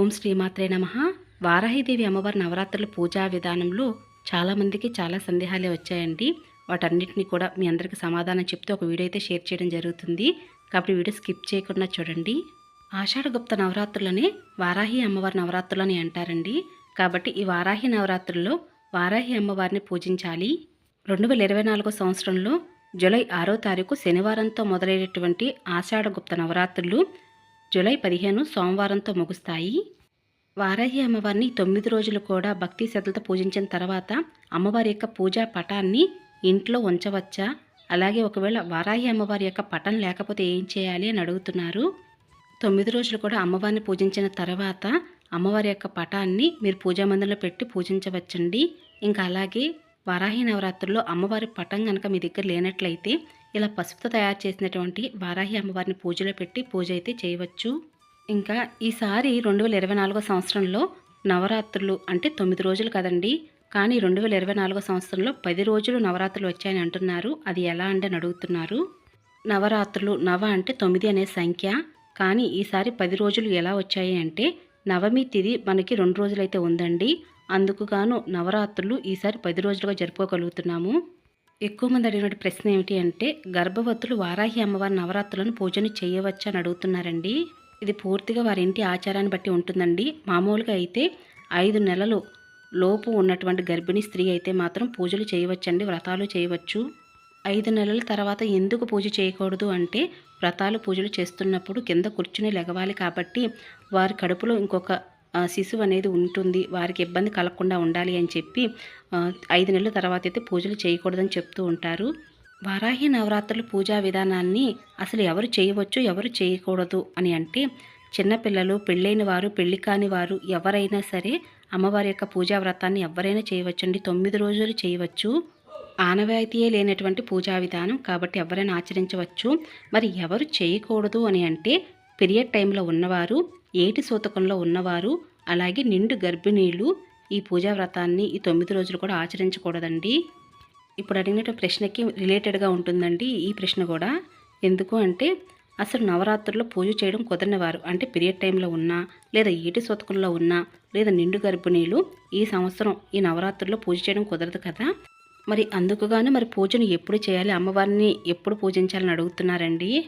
ఓం శ్రీమాత్రే నమ. వారాహిదేవి అమ్మవారి నవరాత్రుల పూజా విధానంలో చాలామందికి చాలా సందేహాలే వచ్చాయండి. వాటన్నిటిని కూడా మీ అందరికీ సమాధానం చెప్తే ఒక వీడియో అయితే షేర్ చేయడం జరుగుతుంది. కాబట్టి వీడియో స్కిప్ చేయకుండా చూడండి. ఆషాఢగుప్త నవరాత్రులని వారాహి అమ్మవారి నవరాత్రులని అంటారండి. కాబట్టి ఈ వారాహి నవరాత్రుల్లో వారాహి అమ్మవారిని పూజించాలి. రెండు వేల ఇరవై నాలుగో సంవత్సరంలో జూలై ఆరో తారీఖు శనివారంతో మొదలైనటువంటి ఆషాఢగుప్త నవరాత్రులు జూలై పదిహేను సోమవారంతో ముగుస్తాయి. వారాహి అమ్మవారిని తొమ్మిది రోజులు కూడా భక్తి శ్రద్ధలతో పూజించిన తర్వాత అమ్మవారి యొక్క పూజా పటాన్ని ఇంట్లో ఉంచవచ్చా? అలాగే ఒకవేళ వారాహి అమ్మవారి యొక్క పటం లేకపోతే ఏం చేయాలి అని అడుగుతున్నారు. తొమ్మిది రోజులు కూడా అమ్మవారిని పూజించిన తర్వాత అమ్మవారి యొక్క పటాన్ని మీరు పూజా మందిరంలో పెట్టి పూజించవచ్చండి. ఇంకా అలాగే వారాహి నవరాత్రుల్లో అమ్మవారి పటం కనుక మీ దగ్గర లేనట్లయితే ఇలా పసుపుతో తయారు చేసినటువంటి వారాహి అమ్మవారిని పూజలో పెట్టి పూజ అయితే చేయవచ్చు. ఇంకా ఈసారి రెండు వేల ఇరవై నాలుగో సంవత్సరంలో నవరాత్రులు అంటే తొమ్మిది రోజులు కదండి. కానీ రెండు వేల ఇరవై నాలుగో సంవత్సరంలో పది రోజులు నవరాత్రులు వచ్చాయని అంటున్నారు. అది ఎలా అంటే అని అడుగుతున్నారు. నవరాత్రులు నవ అంటే తొమ్మిది అనే సంఖ్య. కానీ ఈసారి పది రోజులు ఎలా వచ్చాయి అంటే నవమి తిది మనకి రెండు రోజులైతే ఉందండి. అందుకుగాను నవరాత్రులు ఈసారి పది రోజులుగా జరుపుకోగలుగుతున్నాము. ఎక్కువ మంది అడిగినటువంటి ప్రశ్న ఏమిటి అంటే గర్భవతులు వారాహి అమ్మవారి నవరాత్రులను పూజను చేయవచ్చు అని అడుగుతున్నారండి. ఇది పూర్తిగా వారి ఇంటి ఆచారాన్ని బట్టి ఉంటుందండి. మామూలుగా అయితే ఐదు నెలలు లోపు ఉన్నటువంటి గర్భిణీ స్త్రీ అయితే మాత్రం పూజలు చేయవచ్చండి వ్రతాలు చేయవచ్చు. ఐదు నెలల తర్వాత ఎందుకు పూజ చేయకూడదు అంటే వ్రతాలు పూజలు చేస్తున్నప్పుడు కింద కూర్చుని లెగవాలి కాబట్టి వారి కడుపులో ఇంకొక శిశువు అనేది ఉంటుంది. వారికి ఇబ్బంది కలగకుండా ఉండాలి అని చెప్పి ఐదు నెలల తర్వాత అయితే పూజలు చేయకూడదని చెప్తూ ఉంటారు. వారాహి నవరాత్రుల పూజా విధానాన్ని అసలు ఎవరు చేయవచ్చు ఎవరు చేయకూడదు అని అంటే చిన్నపిల్లలు పెళ్ళైన వారు పెళ్ళి కాని వారు ఎవరైనా సరే అమ్మవారి యొక్క పూజా వ్రతాన్ని ఎవరైనా చేయవచ్చండి. తొమ్మిది రోజులు చేయవచ్చు. ఆనవాయితీయే లేనటువంటి పూజా విధానం కాబట్టి ఎవరైనా ఆచరించవచ్చు. మరి ఎవరు చేయకూడదు అని అంటే పీరియడ్ టైంలో ఉన్నవారు ఏటి సూతకంలో ఉన్నవారు అలాగే నిండు గర్భిణీలు ఈ పూజా వ్రతాన్ని ఈ తొమ్మిది రోజులు కూడా ఆచరించకూడదండి. ఇప్పుడు అడిగినటువంటి ప్రశ్నకి రిలేటెడ్గా ఉంటుందండి ఈ ప్రశ్న కూడా. ఎందుకు అంటే అసలు నవరాత్రుల్లో పూజ చేయడం కుదరని వారు అంటే పీరియడ్ టైంలో ఉన్నా లేదా ఏటి సూతకంలో ఉన్నా లేదా నిండు గర్భిణీలు ఈ సంవత్సరం ఈ నవరాత్రుల్లో పూజ చేయడం కుదరదు కదా. మరి అందుకుగాను మరి పూజను ఎప్పుడు చేయాలి? అమ్మవారిని ఎప్పుడు పూజించాలని అడుగుతున్నారండి?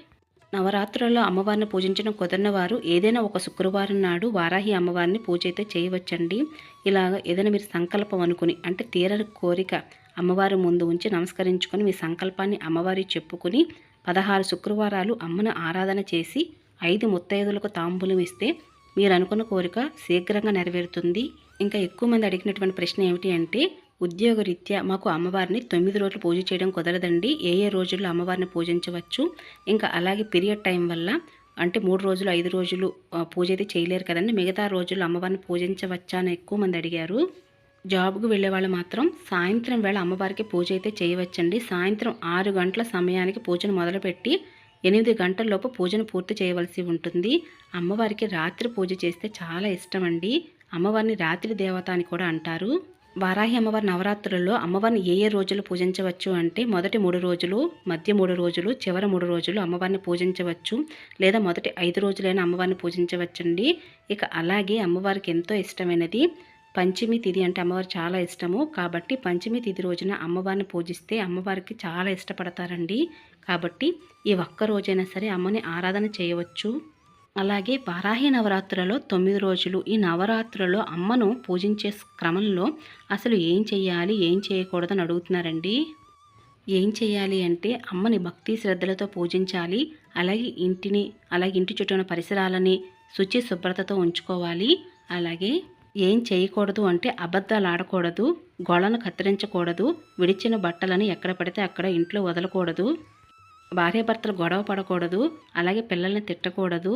నవరాత్రుల్లో అమ్మవారిని పూజించడం కుదరని వారు ఏదైనా ఒక శుక్రవారం నాడు వారాహి అమ్మవారిని పూజ అయితే చేయవచ్చండి. ఇలాగ ఏదైనా మీరు సంకల్పం అనుకుని అంటే తీరని కోరిక అమ్మవారి ముందు ఉంచి నమస్కరించుకొని మీ సంకల్పాన్ని అమ్మవారి చెప్పుకుని పదహారు శుక్రవారాలు అమ్మను ఆరాధన చేసి ఐదు ముత్తైదులకు తాంబూలం ఇస్తే మీరు అనుకున్న కోరిక శీఘ్రంగా నెరవేరుతుంది. ఇంకా ఎక్కువ మంది అడిగినటువంటి ప్రశ్న ఏమిటి అంటే ఉద్యోగరీత్యా మాకు అమ్మవారిని తొమ్మిది రోజులు పూజ చేయడం కుదరదండి. ఏ ఏ రోజుల్లో అమ్మవారిని పూజించవచ్చు? ఇంకా అలాగే పీరియడ్ టైం వల్ల అంటే మూడు రోజులు ఐదు రోజులు పూజ అయితే చేయలేరు కదండి. మిగతా రోజుల్లో అమ్మవారిని పూజించవచ్చా అని ఎక్కువ మంది అడిగారు. జాబ్కు వెళ్ళే వాళ్ళు మాత్రం సాయంత్రం వేళ అమ్మవారికి పూజ అయితే చేయవచ్చండి. సాయంత్రం ఆరు గంటల సమయానికి పూజను మొదలుపెట్టి ఎనిమిది గంటల్లోపు పూజను పూర్తి చేయవలసి ఉంటుంది. అమ్మవారికి రాత్రి పూజ చేస్తే చాలా ఇష్టం అండి అమ్మవారిని రాత్రి దేవత అని కూడా అంటారు. వారాహి అమ్మవారి నవరాత్రులలో అమ్మవారిని ఏ ఏ రోజులు పూజించవచ్చు అంటే మొదటి మూడు రోజులు మధ్య మూడు రోజులు చివరి మూడు రోజులు అమ్మవారిని పూజించవచ్చు లేదా మొదటి ఐదు రోజులైనా అమ్మవారిని పూజించవచ్చండి. ఇక అలాగే అమ్మవారికి ఎంతో ఇష్టమైనది పంచమి తిథి అంటే అమ్మవారు చాలా ఇష్టము. కాబట్టి పంచమి తిథి రోజున అమ్మవారిని పూజిస్తే అమ్మవారికి చాలా ఇష్టపడతారండి. కాబట్టి ఈ ఒక్క రోజైనా సరే అమ్మని ఆరాధన చేయవచ్చు. అలాగే వారాహి నవరాత్రులలో తొమ్మిది రోజులు. ఈ నవరాత్రులలో అమ్మను పూజించే క్రమంలో అసలు ఏం చేయాలి ఏం చేయకూడదని అడుగుతున్నారండి. ఏం చేయాలి అంటే అమ్మని భక్తి శ్రద్ధలతో పూజించాలి అలాగే ఇంటిని అలాగే ఇంటి చుట్టూ ఉన్న పరిసరాలని శుచి శుభ్రతతో ఉంచుకోవాలి. అలాగే ఏం చేయకూడదు అంటే అబద్ధాలు ఆడకూడదు గొళ్ళను కత్తిరించకూడదు విడిచిన బట్టలను ఎక్కడ పడితే అక్కడ ఇంట్లో వదలకూడదు భార్యాభర్తలు గొడవ పడకూడదు అలాగే పిల్లల్ని తిట్టకూడదు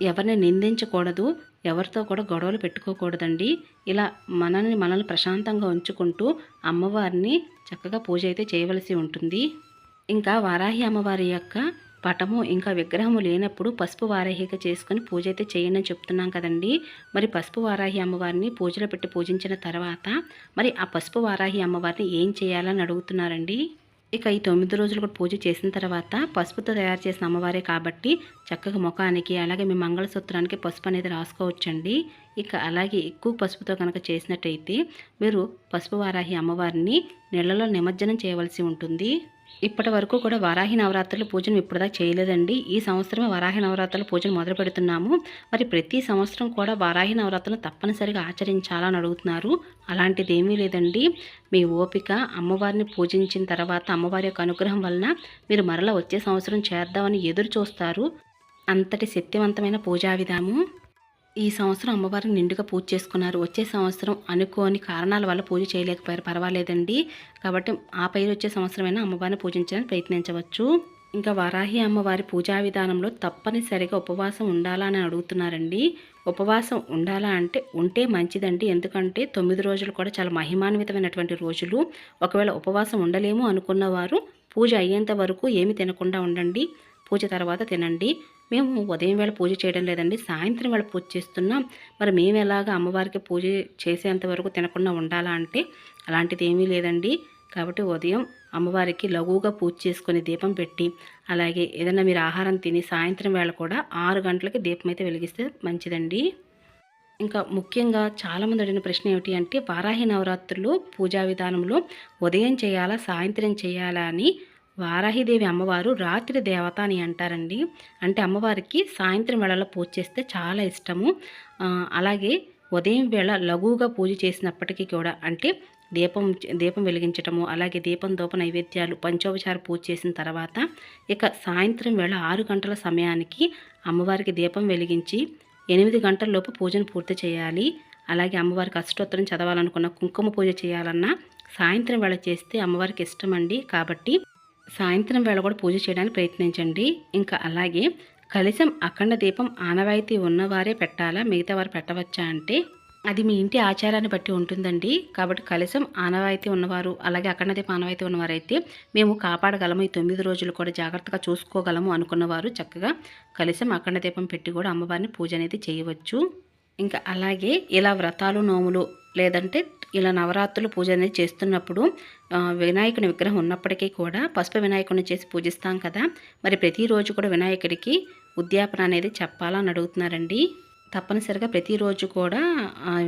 ఎవరిని నిందించకూడదు ఎవరితో కూడా గొడవలు పెట్టుకోకూడదండి. ఇలా మనల్ని మనల్ని ప్రశాంతంగా ఉంచుకుంటూ అమ్మవారిని చక్కగా పూజ అయితే చేయవలసి ఉంటుంది. ఇంకా వారాహి అమ్మవారి యొక్క పటము ఇంకా విగ్రహము లేనప్పుడు పసుపు వారాహిగా చేసుకుని పూజ అయితే చేయండి అని చెప్తున్నాం కదండి. మరి పసుపు వారాహి అమ్మవారిని పూజలో పెట్టి పూజించిన తర్వాత మరి ఆ పసుపు వారాహి అమ్మవారిని ఏం చేయాలని అడుగుతున్నారండి? ఇక ఈ తొమ్మిది రోజులు కూడా పూజ చేసిన తర్వాత పసుపుతో తయారు చేసిన అమ్మవారే కాబట్టి చక్కగా ముఖానికి అలాగే మీ మంగళసూత్రానికి పసుపు అనేది రాసుకోవచ్చండి. ఇక అలాగే ఎక్కువ పసుపుతో కనుక చేసినట్టయితే మీరు పసుపు వారాహి అమ్మవారిని నీళ్ళలో నిమజ్జనం చేయవలసి ఉంటుంది. ఇప్పటి వరకు కూడా వారాహి నవరాత్రుల పూజను ఇప్పటిదాకా చేయలేదండి. ఈ సంవత్సరం వారాహి నవరాత్రుల పూజను మొదలు పెడుతున్నాము. మరి ప్రతి సంవత్సరం కూడా వారాహి నవరాత్రులను తప్పనిసరిగా ఆచరించాలని అడుగుతున్నారు. అలాంటిది ఏమీ లేదండి. మీ ఓపిక అమ్మవారిని పూజించిన తర్వాత అమ్మవారి యొక్క అనుగ్రహం వలన మీరు మరలా వచ్చే సంవత్సరం చేద్దామని ఎదురు చూస్తారు అంతటి శక్తివంతమైన పూజా విధాము ఈ సంవత్సరం అమ్మవారిని నిండుగా పూజ చేసుకున్నారు. వచ్చే సంవత్సరం అనుకోని కారణాల వల్ల పూజ చేయలేకపోయారు. పర్వాలేదండి. కాబట్టి ఆ పైరు వచ్చే సంవత్సరమైనా అమ్మవారిని పూజించడానికి ప్రయత్నించవచ్చు. ఇంకా వరాహి అమ్మవారి పూజా విధానంలో తప్పనిసరిగా ఉపవాసం ఉండాలా అని అడుగుతున్నారండి. ఉపవాసం ఉండాలా అంటే ఉంటే మంచిదండి. ఎందుకంటే తొమ్మిది రోజులు కూడా చాలా మహిమాన్వితమైనటువంటి రోజులు. ఒకవేళ ఉపవాసం ఉండలేము అనుకున్నవారు పూజ అయ్యేంత వరకు ఏమి తినకుండా ఉండండి. పూజ తర్వాత తినండి. మేము ఉదయం వేళ పూజ చేయడం లేదండి సాయంత్రం వేళ పూజ చేస్తున్నాం. మరి మేము ఎలాగ అమ్మవారికి పూజ చేసేంత వరకు తినకుండా ఉండాలా అంటే అలాంటిది ఏమీ లేదండి. కాబట్టి ఉదయం అమ్మవారికి లఘువుగా పూజ చేసుకొని దీపం పెట్టి అలాగే ఏదైనా మీరు ఆహారం తిని సాయంత్రం వేళ కూడా ఆరు గంటలకి దీపం అయితే వెలిగిస్తే మంచిదండి. ఇంకా ముఖ్యంగా చాలామంది అడిగిన ప్రశ్న ఏమిటి అంటే వారాహి నవరాత్రులు పూజా విధానంలో ఉదయం చేయాలా సాయంత్రం చేయాలా అని వారాహిదేవి అమ్మవారు రాత్రి దేవత అని అంటారండి. అంటే అమ్మవారికి సాయంత్రం వేళలో పూజ చేస్తే చాలా ఇష్టము. అలాగే ఉదయం వేళ లఘువుగా పూజ చేసినప్పటికీ కూడా అంటే దీపం దీపం వెలిగించటము అలాగే దీపం దూప నైవేద్యాలు పంచోపచార పూజ చేసిన తర్వాత ఇక సాయంత్రం వేళ ఆరు గంటల సమయానికి అమ్మవారికి దీపం వెలిగించి ఎనిమిది గంటలలోపు పూజను పూర్తి చేయాలి. అలాగే అమ్మవారికి అష్టోత్తరం చదవాలనుకున్న కుంకుమ పూజ చేయాలన్నా సాయంత్రం వేళ చేస్తే అమ్మవారికి ఇష్టం అండి కాబట్టి సాయంత్రం వేళ కూడా పూజ చేయడానికి ప్రయత్నించండి. ఇంకా అలాగే కలిసం అఖండ దీపం ఆనవాయితీ ఉన్నవారే పెట్టాలా? మిగతా వారు పెట్టవచ్చా అంటే? అది మీ ఇంటి ఆచారాన్ని బట్టి ఉంటుందండి. కాబట్టి కలశం ఆనవాయితీ ఉన్నవారు అలాగే అఖండ దీపం ఆనవాయితీ ఉన్నవారైతే మేము కాపాడగలము. ఈ తొమ్మిది రోజులు కూడా జాగ్రత్తగా చూసుకోగలము అనుకున్నవారు చక్కగా కలశం అఖండ దీపం పెట్టి కూడా అమ్మవారిని పూజ అనేది చేయవచ్చు. ఇంకా అలాగే ఇలా వ్రతాలు నోములు లేదంటే ఇలా నవరాత్రులు పూజ అనేది చేస్తున్నప్పుడు వినాయకుని విగ్రహం ఉన్నప్పటికీ కూడా పసుపు వినాయకుడిని చేసి పూజిస్తాం కదా. మరి ప్రతిరోజు కూడా వినాయకుడికి ఉద్యాపన అనేది చెప్పాలని అడుగుతున్నారండి. తప్పనిసరిగా ప్రతిరోజు కూడా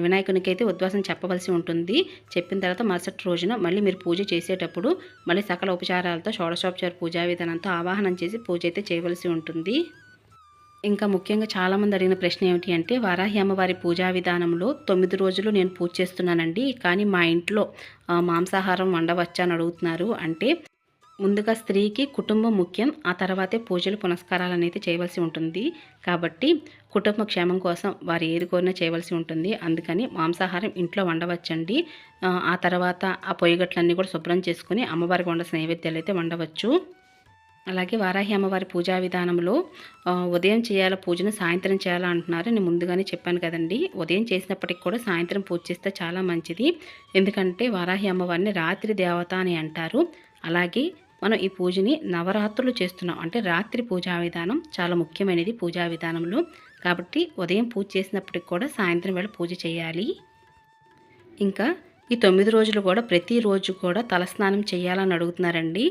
వినాయకునికి అయితే ఉద్వాసం చెప్పవలసి ఉంటుంది. చెప్పిన తర్వాత మరుసటి రోజున మళ్ళీ మీరు పూజ చేసేటప్పుడు మళ్ళీ సకల ఉపచారాలతో షోడశోపచార పూజా విధానంతో ఆవాహనం చేసి పూజ అయితే చేయవలసి ఉంటుంది. ఇంకా ముఖ్యంగా చాలామంది అడిగిన ప్రశ్న ఏమిటి అంటే వారాహి అమ్మవారి పూజా విధానంలో తొమ్మిది రోజులు నేను పూజ చేస్తున్నానండి కానీ మా ఇంట్లో మాంసాహారం వండవచ్చా? అని అడుగుతున్నారు. అంటే ముందుగా స్త్రీకి కుటుంబం ముఖ్యం ఆ తర్వాతే పూజలు పునస్కారాలు అనేది చేయవలసి ఉంటుంది. కాబట్టి కుటుంబ క్షేమం కోసం వారు ఏది కోరినా చేయవలసి ఉంటుంది. అందుకని మాంసాహారం ఇంట్లో వండవచ్చండి. ఆ, తర్వాత ఆ పొయ్యిగట్లన్నీ కూడా శుభ్రం చేసుకుని అమ్మవారికి వండ నైవేద్యాలు అయితే వండవచ్చు. అలాగే వారాహి అమ్మవారి పూజా విధానంలో ఉదయం చేయాల పూజను సాయంత్రం చేయాలా అంటున్నారు. నేను ముందుగానే చెప్పాను కదండి ఉదయం చేసినప్పటికి కూడా సాయంత్రం పూజ చేస్తే చాలా మంచిది. ఎందుకంటే వారాహి అమ్మవారిని రాత్రి దేవత అని అంటారు. అలాగే మనం ఈ పూజని నవరాత్రులు చేస్తున్నాం. అంటే రాత్రి పూజా విధానం చాలా ముఖ్యమైనది పూజా విధానంలో. కాబట్టి ఉదయం పూజ చేసినప్పటికి కూడా సాయంత్రం వేళ పూజ చేయాలి. ఇంకా ఈ తొమ్మిది రోజులు కూడా ప్రతిరోజు కూడా తలస్నానం చేయాలని అడుగుతున్నారండి.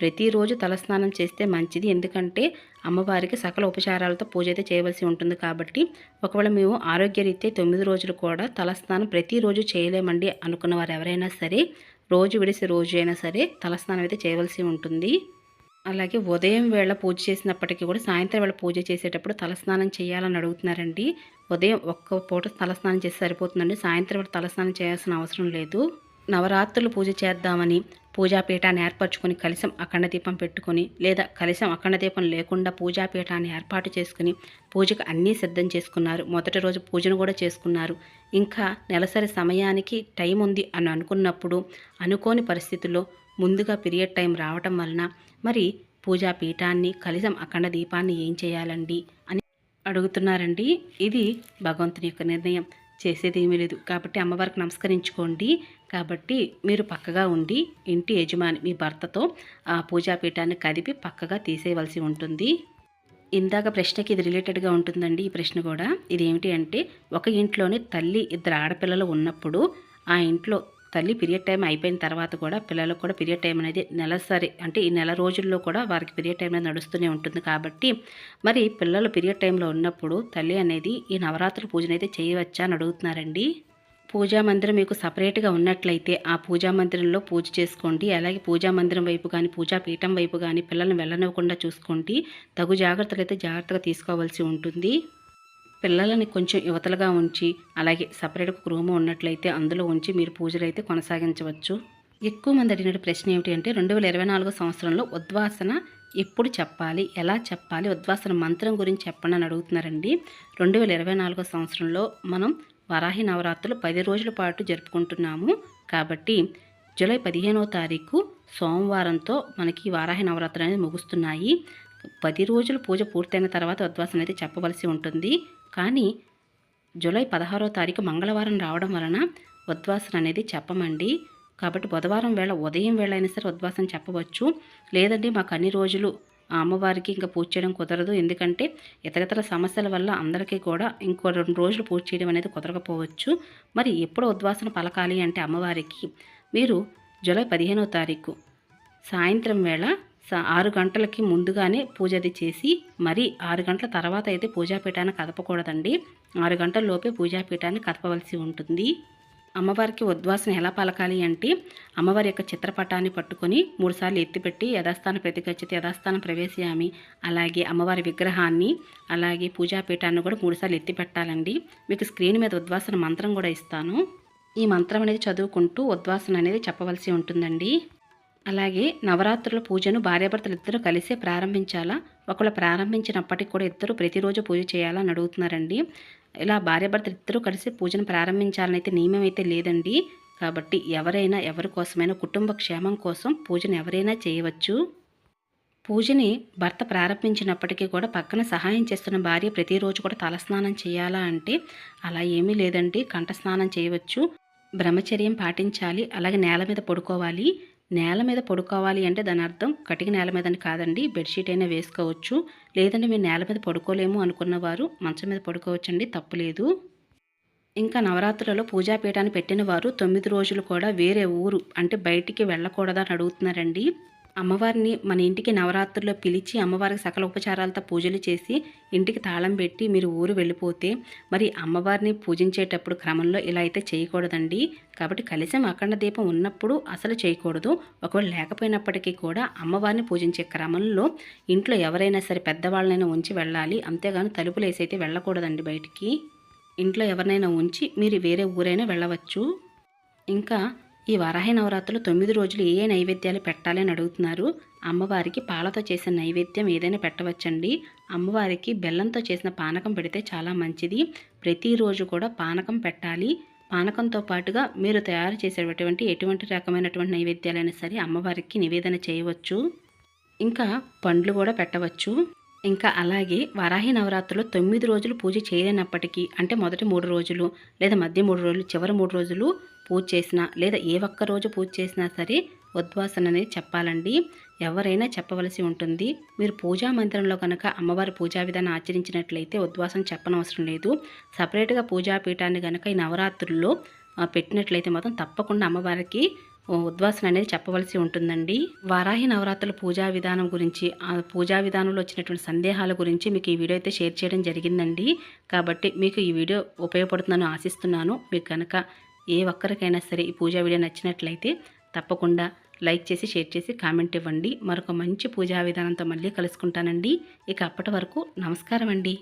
ప్రతిరోజు తలస్నానం చేస్తే మంచిది. ఎందుకంటే అమ్మవారికి సకల ఉపచారాలతో పూజ అయితే చేయవలసి ఉంటుంది కాబట్టి ఒకవేళ మేము ఆరోగ్యరీత్యా తొమ్మిది రోజులు కూడా తలస్నానం ప్రతిరోజు చేయలేమండి అనుకున్న వారు ఎవరైనా సరే రోజు విడిసి రోజు అయినా సరే తలస్నానం అయితే చేయవలసి ఉంటుంది. అలాగే ఉదయం వేళ పూజ చేసినప్పటికీ కూడా సాయంత్రం వేళ పూజ చేసేటప్పుడు తలస్నానం చేయాలని అడుగుతున్నారండి. ఉదయం ఒక్క పూట తలస్నానం చేసి సరిపోతుందండి. సాయంత్రం వేళ తలస్నానం చేయాల్సిన అవసరం లేదు. నవరాత్రులు పూజ చేద్దామని పూజాపీఠాన్ని ఏర్పరచుకొని కలశం అఖండ దీపం పెట్టుకొని లేదా కలశం అఖండ దీపం లేకుండా పూజాపీఠాన్ని ఏర్పాటు చేసుకుని పూజకు అన్నీ సిద్ధం చేసుకున్నారు. మొదటి రోజు పూజను కూడా చేసుకున్నారు. ఇంకా నెలసరి సమయానికి టైం ఉంది అని అనుకున్నప్పుడు అనుకోని పరిస్థితుల్లో ముందుగా పీరియడ్ టైం రావటం వలన మరి పూజా పీఠాన్ని కలశం అఖండ దీపాన్ని ఏం చేయాలండి అని అడుగుతున్నారండి. ఇది భగవంతుని యొక్క నిర్ణయం. చేసేది ఏమీ లేదు. కాబట్టి అమ్మవారికి నమస్కరించుకోండి. కాబట్టి మీరు పక్కగా ఉండి ఇంటి యజమాని మీ భర్తతో ఆ పూజాపీఠాన్ని కదిపి పక్కగా తీసేయవలసి ఉంటుంది. ఇందాక ప్రశ్నకి ఇది రిలేటెడ్గా ఉంటుందండి ఈ ప్రశ్న కూడా. ఇది ఏమిటి అంటే ఒక ఇంట్లోనే తల్లి ఇద్దరు ఆడపిల్లలు ఉన్నప్పుడు ఆ ఇంట్లో తల్లి పీరియడ్ టైం అయిపోయిన తర్వాత కూడా పిల్లలకు కూడా పీరియడ్ టైం అనేది నెలసరి అంటే ఈ నెల రోజుల్లో కూడా వారికి పీరియడ్ టైం అనేది నడుస్తూనే ఉంటుంది కాబట్టి మరి పిల్లలు పీరియడ్ టైంలో ఉన్నప్పుడు తల్లి అనేది ఈ నవరాత్రుల పూజనైతే అయితే చేయవచ్చా అని అడుగుతున్నారండి. పూజా మందిరం మీకు సపరేట్గా ఉన్నట్లయితే ఆ పూజా మందిరంలో పూజ చేసుకోండి. అలాగే పూజా మందిరం వైపు కానీ పూజా పీఠం వైపు కానీ పిల్లల్ని వెళ్ళనివ్వకుండా చూసుకోండి. తగు జాగ్రత్తలు అయితే జాగ్రత్తగా తీసుకోవాల్సి ఉంటుంది. పిల్లలని కొంచెం యువతలుగా ఉంచి అలాగే సపరేట్ ఒక రూమ్ ఉన్నట్లయితే అందులో ఉంచి మీరు పూజలు అయితే కొనసాగించవచ్చు. ఎక్కువ మంది అడిగిన ప్రశ్న ఏమిటి అంటే రెండు వేల ఇరవై నాలుగో సంవత్సరంలో ఉద్వాసన ఎప్పుడు చెప్పాలి? ఎలా చెప్పాలి? ఉద్వాసన మంత్రం గురించి చెప్పండి అని అడుగుతున్నారండి. రెండు వేల ఇరవై నాలుగో సంవత్సరంలో మనం వరాహి నవరాత్రులు పది రోజుల పాటు జరుపుకుంటున్నాము. కాబట్టి జూలై పదిహేనవ తారీఖు సోమవారంతో మనకి వారాహి నవరాత్రులు అనేది ముగుస్తున్నాయి. పది రోజులు పూజ పూర్తయిన తర్వాత ఉద్వాసం అయితే చెప్పవలసి ఉంటుంది. కానీ జూలై పదహారో తారీఖు మంగళవారం రావడం వలన ఉద్వాసన అనేది చెప్పమండి. కాబట్టి బుధవారం వేళ ఉదయం వేళ అయినా సరే ఉద్వాసన చెప్పవచ్చు. లేదంటే మాకు అన్ని రోజులు ఆ అమ్మవారికి ఇంకా పూజ చేయడం కుదరదు. ఎందుకంటే ఇతరతర సమస్యల వల్ల అందరికీ కూడా ఇంకో రెండు రోజులు పూజ చేయడం అనేది కుదరకపోవచ్చు. మరి ఎప్పుడు ఉద్వాసన పలకాలి అంటే అమ్మవారికి మీరు జూలై పదిహేనో తారీఖు సాయంత్రం వేళ సా ఆరు గంటలకి ముందుగానే పూజ అది చేసి మరి ఆరు గంటల తర్వాత అయితే పూజాపీఠాన్ని కదపకూడదండి. ఆరు గంటల లోపే పూజాపీఠాన్ని కదపవలసి ఉంటుంది. అమ్మవారికి ఉద్వాసన ఎలా పలకాలి అంటే అమ్మవారి యొక్క చిత్రపటాన్ని పట్టుకొని మూడుసార్లు ఎత్తిపెట్టి యథాస్థాన ప్రతిగచ్చితే యథాస్థానం ప్రవేశయామి. అలాగే అమ్మవారి విగ్రహాన్ని అలాగే పూజాపీఠాన్ని కూడా మూడుసార్లు ఎత్తిపెట్టాలండి మీకు స్క్రీన్ మీద ఉద్వాసన మంత్రం కూడా ఇస్తాను. ఈ మంత్రం అనేది చదువుకుంటూ ఉద్వాసన అనేది చెప్పవలసి ఉంటుందండి. అలాగే నవరాత్రుల పూజను భార్యాభర్తలు ఇద్దరు కలిసే ప్రారంభించాలా? ఒకళ్ళు ప్రారంభించినప్పటికీ కూడా ఇద్దరు ప్రతిరోజు పూజ చేయాలని అడుగుతున్నారండి. ఇలా భార్యాభర్తలు ఇద్దరు కలిసి పూజను ప్రారంభించాలని అయితే నియమం అయితే లేదండి. కాబట్టి ఎవరైనా ఎవరి కోసమైనా కుటుంబ క్షేమం కోసం పూజను ఎవరైనా చేయవచ్చు. పూజని భర్త ప్రారంభించినప్పటికీ కూడా పక్కన సహాయం చేస్తున్న భార్య ప్రతిరోజు కూడా తలస్నానం చేయాలా అంటే అలా ఏమీ లేదండి. కంఠస్నానం చేయవచ్చు. బ్రహ్మచర్యం పాటించాలి. అలాగే నేల మీద పడుకోవాలి. నేల మీద పడుకోవాలి అంటే దాని అర్థం కటిక నేల మీద అని కాదండి బెడ్షీట్ అయినా వేసుకోవచ్చు. లేదంటే మీరు నేల మీద పడుకోలేము అనుకున్న వారు మంచం మీద పడుకోవచ్చండి తప్పులేదు ఇంకా నవరాత్రులలో పూజాపీఠాన్ని పెట్టిన వారు తొమ్మిది రోజులు కూడా వేరే ఊరు అంటే బయటికి వెళ్ళకూడదని అడుగుతున్నారండి. అమ్మవారిని మన ఇంటికి నవరాత్రుల్లో పిలిచి అమ్మవారికి సకల ఉపచారాలతో పూజలు చేసి ఇంటికి తాళం పెట్టి మీరు ఊరు వెళ్ళిపోతే మరి అమ్మవారిని పూజించేటప్పుడు క్రమంలో ఇలా అయితే చేయకూడదండి. కాబట్టి కలిసం అఖండ దీపం ఉన్నప్పుడు అసలు చేయకూడదు. ఒకవేళ లేకపోయినప్పటికీ కూడా అమ్మవారిని పూజించే క్రమంలో ఇంట్లో ఎవరైనా సరే పెద్దవాళ్ళనైనా ఉంచి వెళ్ళాలి. అంతేగాని తలుపులు వేసి అయితే వెళ్ళకూడదండి బయటికి. ఇంట్లో ఎవరినైనా ఉంచి మీరు వేరే ఊరైనా వెళ్ళవచ్చు. ఇంకా ఈ వరాహి నవరాత్రులు తొమ్మిది రోజులు ఏ ఏ నైవేద్యాలు పెట్టాలి అని అడుగుతున్నారు. అమ్మవారికి పాలతో చేసిన నైవేద్యం ఏదైనా పెట్టవచ్చండి. అమ్మవారికి బెల్లంతో చేసిన పానకం పెడితే చాలా మంచిది. ప్రతిరోజు కూడా పానకం పెట్టాలి. పానకంతో పాటుగా మీరు తయారు చేసేటటువంటి ఎటువంటి రకమైనటువంటి నైవేద్యాలైనా సరే అమ్మవారికి నివేదన చేయవచ్చు. ఇంకా పండ్లు కూడా పెట్టవచ్చు. ఇంకా అలాగే వరాహి నవరాత్రులు తొమ్మిది రోజులు పూజ చేయలేనప్పటికీ అంటే మొదటి మూడు రోజులు లేదా మధ్య మూడు రోజులు చివరి మూడు రోజులు పూజ చేసినా లేదా ఏ ఒక్క రోజు పూజ చేసినా సరే ఉద్వాసన అనేది చెప్పాలండి. ఎవరైనా చెప్పవలసి ఉంటుంది. మీరు పూజా మందిరంలో కనుక అమ్మవారి పూజా విధానం ఆచరించినట్లయితే ఉద్వాసన చెప్పనవసరం లేదు. సపరేట్గా పూజా పీఠాన్ని కనుక ఈ నవరాత్రుల్లో పెట్టినట్లయితే మాత్రం తప్పకుండా అమ్మవారికి ఉద్వాసన అనేది చెప్పవలసి ఉంటుందండి. వారాహి నవరాత్రుల పూజా విధానం గురించి ఆ పూజా విధానంలో వచ్చినటువంటి సందేహాల గురించి మీకు ఈ వీడియో అయితే షేర్ చేయడం జరిగిందండి. కాబట్టి మీకు ఈ వీడియో ఉపయోగపడుతుందని ఆశిస్తున్నాను. మీకు కనుక ఏ ఒక్కరికైనా సరే ఈ పూజా వీడియో నచ్చినట్లయితే తప్పకుండా లైక్ చేసి షేర్ చేసి కామెంట్ ఇవ్వండి. మరొక మంచి పూజా విధానంతో మళ్ళీ కలుసుకుంటానండి. ఇక అప్పటి వరకు నమస్కారం అండి